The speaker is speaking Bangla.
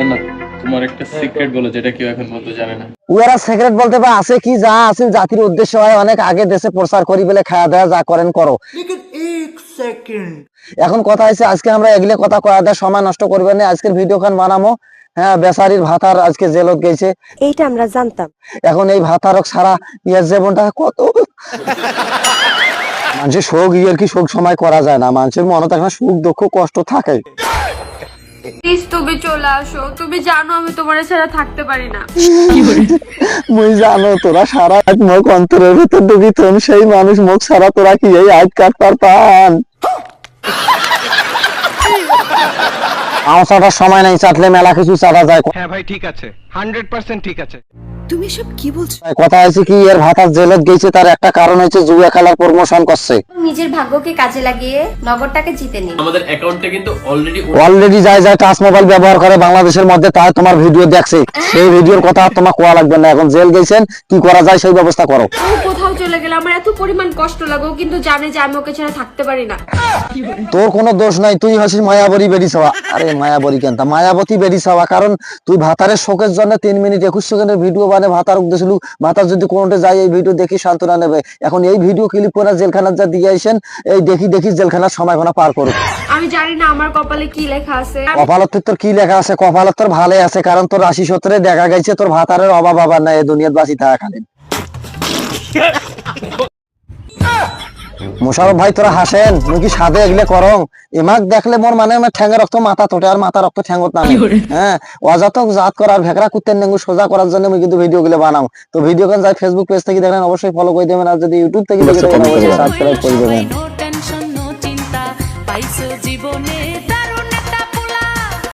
না তোমার একটা সিক্রেট বলো যেটা কেউ এখন পর্যন্ত জানে না। উয়ারা সিগারেট বলতে বা আছে কি যা আছে জাতির উদ্দেশ্য হয় অনেক আগে দেশে প্রচার করি বলে খাওয়া দাওয়া যা করেন করো। এখন কথা হয়েছে আজকে আমরা এগুলো কথা কয়া দেওয়ার সময় নষ্ট করবেন না আজকের ভিডিও খান বানামো। হ্যাঁ বেচারির ভাতার আজকে জেলত গেছে। এইটা আমরা জানতাম। এখন এই ভাতারক সারা ইয়ার জীবনটা কত? মানুষের শোক ইয়ের কি শোক সময় করা যায় না মানুষের মনে থাকে সুখ দুঃখ কষ্ট থাকে। প্লিজ তুমি চলে আসো। তুমি জানো আমি তোমার ছাড়া থাকতে পারি না। মুই জানো তোরা সারা রাত মুখ অন্তরের ভিতর ঢুকি তুমি সেই মানুষ মুখ সারা তোরা কি এই আজ কাটবার পান? আমার সময় নাই চাটলে মেলা কিছু চাটা যায়। হ্যাঁ ভাই ঠিক আছে। হান্ড্রেড পার্সেন্ট ঠিক আছে। তুমি সব কি বলছো? কথা হয়েছে কি এর ভাতার জেলত গেছে তার একটা কারণ হচ্ছে জুয়া খেলার প্রমোশন করছে। নিজের ভাগ্যকে কাজে লাগিয়ে নগরটাকে জিতে নিন। আমাদের অ্যাকাউন্টে কিন্তু অলরেডি অলরেডি যায় যায় টাচ মোবাইল ব্যবহার করে বাংলাদেশের মধ্যে তাই তোমার ভিডিও দেখছে। সেই ভিডিওর কথা আর তোমার কোয়া লাগবে না। এখন জেল গেছেন কি করা যায় সেই ব্যবস্থা করো। কোথাও চলে গেলে আমার এত পরিমাণ কষ্ট লাগে ও কিন্তু জানে যে আমি ওকে ছাড়া থাকতে পারি না। তোর কোনো দোষ নাই তুই হসিস মায়াবরী বেরি সবা আরে মায়াবরী কেন? তা মায়াবতী বেরি সবা কারণ তুই ভাতারের শোকের জন্য তিন মিনিট একুশ সেকেন্ডের ভিডিও বানে ভাতার উদ্দেশ্য ভাতার যদি কোনোটা যায় এই ভিডিও দেখি সান্ত্বনা নেবে। এখন এই ভিডিও ক্লিপ করে জেলখানার যা দিয়ে আসেন এই দেখি দেখি জেলখানার সময় ঘন পার করুক। আমি জানি না আমার কপালে কি লেখা আছে। কপালত তোর কি লেখা আছে? কপালত তোর ভালো আছে কারণ তোর রাশি সূত্রে দেখা গেছে তোর ভাতারের অভাব আবার নাই এই বাসি থাকা থাকাকালীন। মোশারফ ভাই তোরা হাসেন। মুই কি সাদে এগুলো করং? এমাক দেখলে মোর মানে আমার ঠ্যাঙ্গের রক্ত মাথা তোটে আর মাথা রক্ত ঠ্যাঙ্গত না। হ্যাঁ অজাতক জাত করার ভেকরা কুত্তের নেঙ্গু সোজা করার জন্য আমি কিন্তু ভিডিও গুলো বানাও। তো ভিডিও কেন যাই ফেসবুক পেজ থেকে দেখেন অবশ্যই ফলো করে দেবেন আর যদি ইউটিউব থেকে দেখে থাকেন অবশ্যই সাবস্ক্রাইব করে দেবেন। নো টেনশন নো চিন্তা পাইছো জীবনে